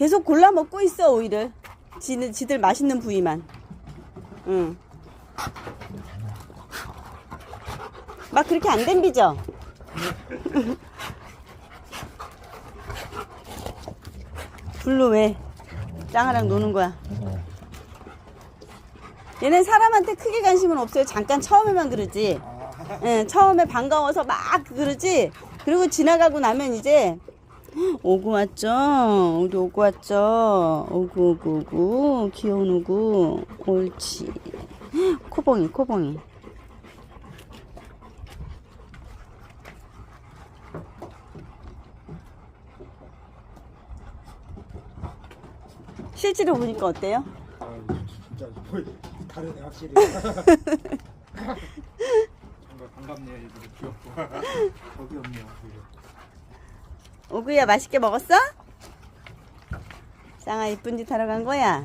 계속 골라 먹고 있어 오이를. 지는 지들 맛있는 부위만. 응. 막 그렇게 안 댐비죠? 불로 왜 짱아랑 노는 거야? 얘는 사람한테 크게 관심은 없어요. 잠깐 처음에만 그러지. 예, 처음에 반가워서 막 그러지. 그리고 지나가고 나면 이제 오구 왔죠. 우리 오구 왔죠. 오구 오구 오구 귀여운 오구 옳지. 코봉이 코봉이. 실제로 보니까 어때요? 아 진짜 뭐 다르네 확실히. 정말 반갑네요 이분이 귀엽고 겁이 없네요. 오히려. 오구야 맛있게 먹었어? 짱아 이쁜 짓 하러 간 거야?